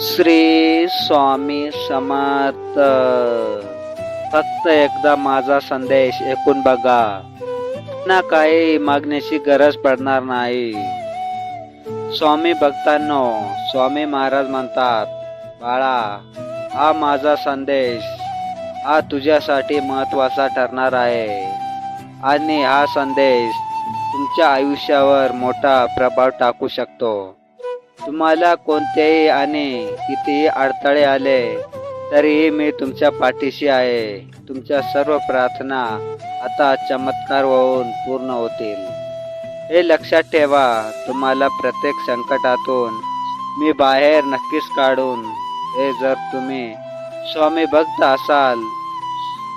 श्री स्वामी समर्थ. फक्त एकदा माझा संदेश ऐकून बघा. ना काही मागण्याची गरज पडणार नाही. स्वामी भक्तांनो स्वामी महाराज म्हणतात बाळा हा माझा संदेश हा तुझ्यासाठी महत्त्वाचा ठरणार आहे. आणि हा संदेश तुमच्या आयुष्यावर मोठा प्रभाव टाकू शकतो. तुम्हाला कोणतेही आणि कितीही अडथळे आले तरीही मी तुमच्या पाठीशी आहे. तुमच्या सर्व प्रार्थना आता चमत्कार होऊन पूर्ण होतील. हे लक्षात ठेवा तुम्हाला प्रत्येक संकटातून मी बाहेर नक्कीच काढून हे जर तुम्ही स्वामी भक्त असाल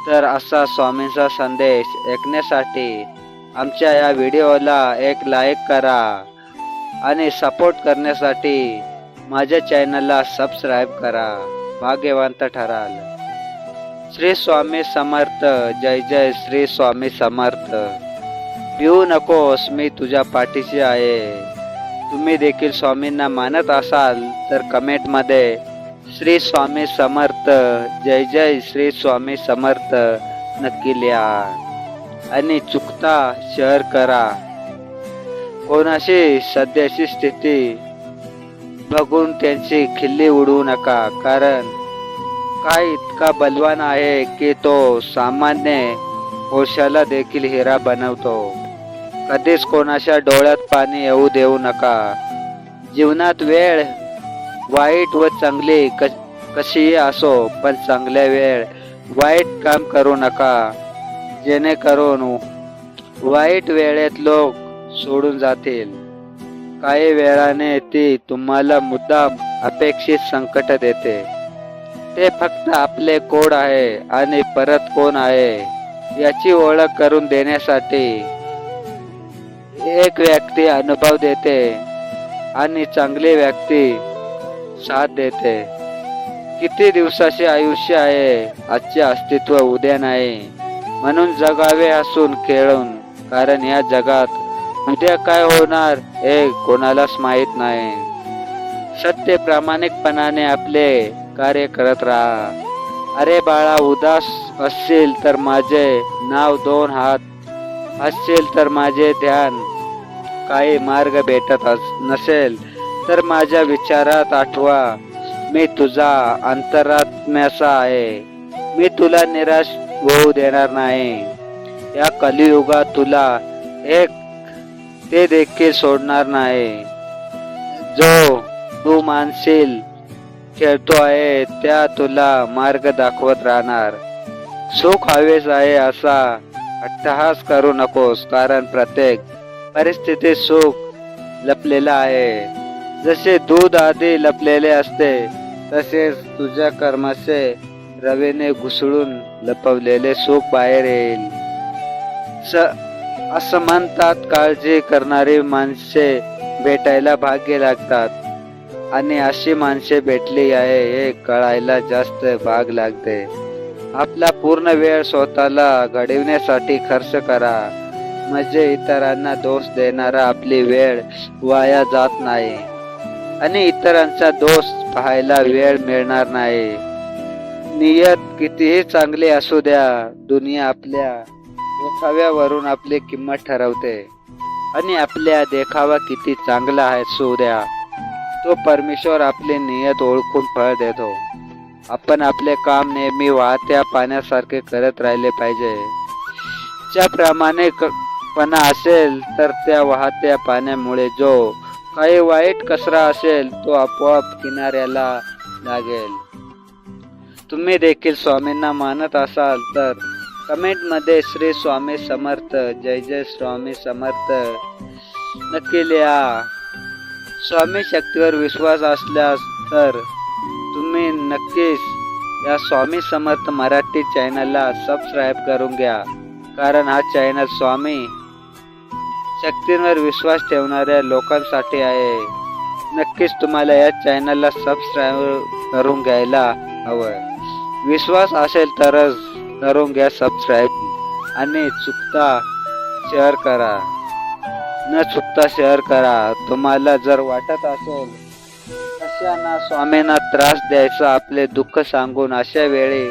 तर असा स्वामींचा संदेश ऐकण्यासाठी आमच्या या व्हिडिओला एक लाईक करा. आणि सपोर्ट करण्यासाठी माझ्या चॅनलला सबस्क्राईब करा. भाग्यवंत ठराल. श्री स्वामी समर्थ जय जय श्री स्वामी समर्थ. पिऊ नकोस मी तुझ्या पाठीशी आहे. तुम्ही देखील स्वामींना मानत असाल तर कमेंटमध्ये श्री स्वामी समर्थ जय जय श्री स्वामी समर्थ नक्की लिहा. आणि चुकता शेअर करा. कोणाशी सध्याची स्थिती बघून त्यांची खिल्ली उडवू नका कारण काय इतका बलवान आहे की तो सामान्य कोशाला देखील हिरा बनवतो. कधीच कोणाच्या डोळ्यात पाणी येऊ देऊ नका. जीवनात वेळ वाईट व चांगली क कशीही असो पण चांगल्या वेळ वाईट काम करू नका. जेणेकरून वाईट वेळेत लोक सोडून जातील. काही वेळाने ती तुम्हाला मुद्दाम अपेक्षित संकट देते. ते फक्त आपले कोड आहे आणि परत कोण आहे याची ओळख करून देण्यासाठी एक व्यक्ती अनुभव देते आणि चांगली व्यक्ती साथ देते. किती दिवसाचे आयुष्य आहे आजचे अस्तित्व उद्या नाही. म्हणून जगावे हसून खेळून कारण या जगात उद्या काय होणार हे कोणालाच माहीत नाही. सत्य प्रामाणिकपणाने आपले कार्य करत राहा. अरे बाळा उदास असशील तर माझे नाव दोन हात असशील तर माझे ध्यान. काही मार्ग भेटत अस- नसेल तर माझ्या विचारात आठवा मी तुझा अंतरात्म्याचा आहे. मी तुला निराश होऊ देणार नाही. या कलियुगात तुला एक ते देखील सोडणार नाही. जो तू मानशील खेळतो आहे त्या तुला मार्ग दाखवत राहणार. सुख हवेच आहे असा अट्टहास करू नकोस कारण प्रत्येक परिस्थितीत सुख लपलेला आहे. जसे दूध आधी लपलेले असते तसेच तुझ्या कर्माचे रवेने घुसळून लपवलेले सुख बाहेर येईल. स असं म्हणतात काळजी करणारी माणसे भेटायला भाग्य लागतात. आणि अशी माणसे भेटली आहे हे कळायला जास्त भाग लागते. आपला पूर्ण वेळ स्वतःला घडविण्यासाठी खर्च करा. म्हणजे इतरांना दोष देणारा आपली वेळ वाया जात नाही. आणि इतरांचा दोष पाहायला वेळ मिळणार नाही. नियत कितीही चांगली असू द्या दुनिया आपल्या देखाव्यावरून आपली किंमत ठरवते. आणि आपल्या देखावा किती चांगला आहे असू द्या. तो परमेश्वर आपली नियत ओळखून फळ देतो. आपण आपले काम नेहमी वाहत्या पाण्यासारखे करत राहिले पाहिजे. ज्याप्रमाणे पणा असेल तर त्या वाहत्या पाण्यामुळे जो काही वाईट कचरा असेल तो आपोआप किनाऱ्याला लागेल. तुम्ही देखील स्वामींना मानत असाल तर कमेंटमध्ये श्री स्वामी समर्थ जय जय स्वामी समर्थ. नक्की लिहा स्वामी शक्तीवर विश्वास असल्यास तर तुम्ही नक्कीच या स्वामी समर्थ मराठी चॅनलला सबस्क्राईब करून घ्या. कारण हा चॅनल स्वामी शक्तींवर विश्वास ठेवणाऱ्या लोकांसाठी आहे. नक्कीच तुम्हाला या चॅनलला सबस्क्राईब करून घ्यायला हवं विश्वास असेल तरच करून घ्या सबस्क्राईब आणि चुकता शेअर करा. न चुकता शेअर करा. तुम्हाला जर वाटत असेल शिष्यांना स्वामींना त्रास द्यायचा आपले दुःख सांगून अशा वेळी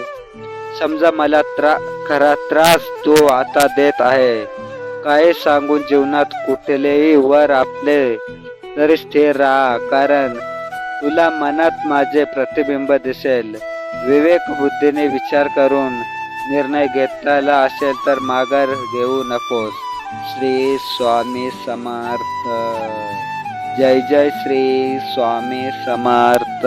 समजा मला त्रा खरा त्रास तो आता देत आहे. काय सांगून जीवनात कुठलेही वर आपले तरी स्थिर राहा. कारण तुला मनात माझे प्रतिबिंब दिसेल. विवेक बुद्धीने विचार करून निर्णय घेतलेला असेल तर माघार घेऊ नकोस. श्री स्वामी समर्थ. जय जय श्री स्वामी समर्थ.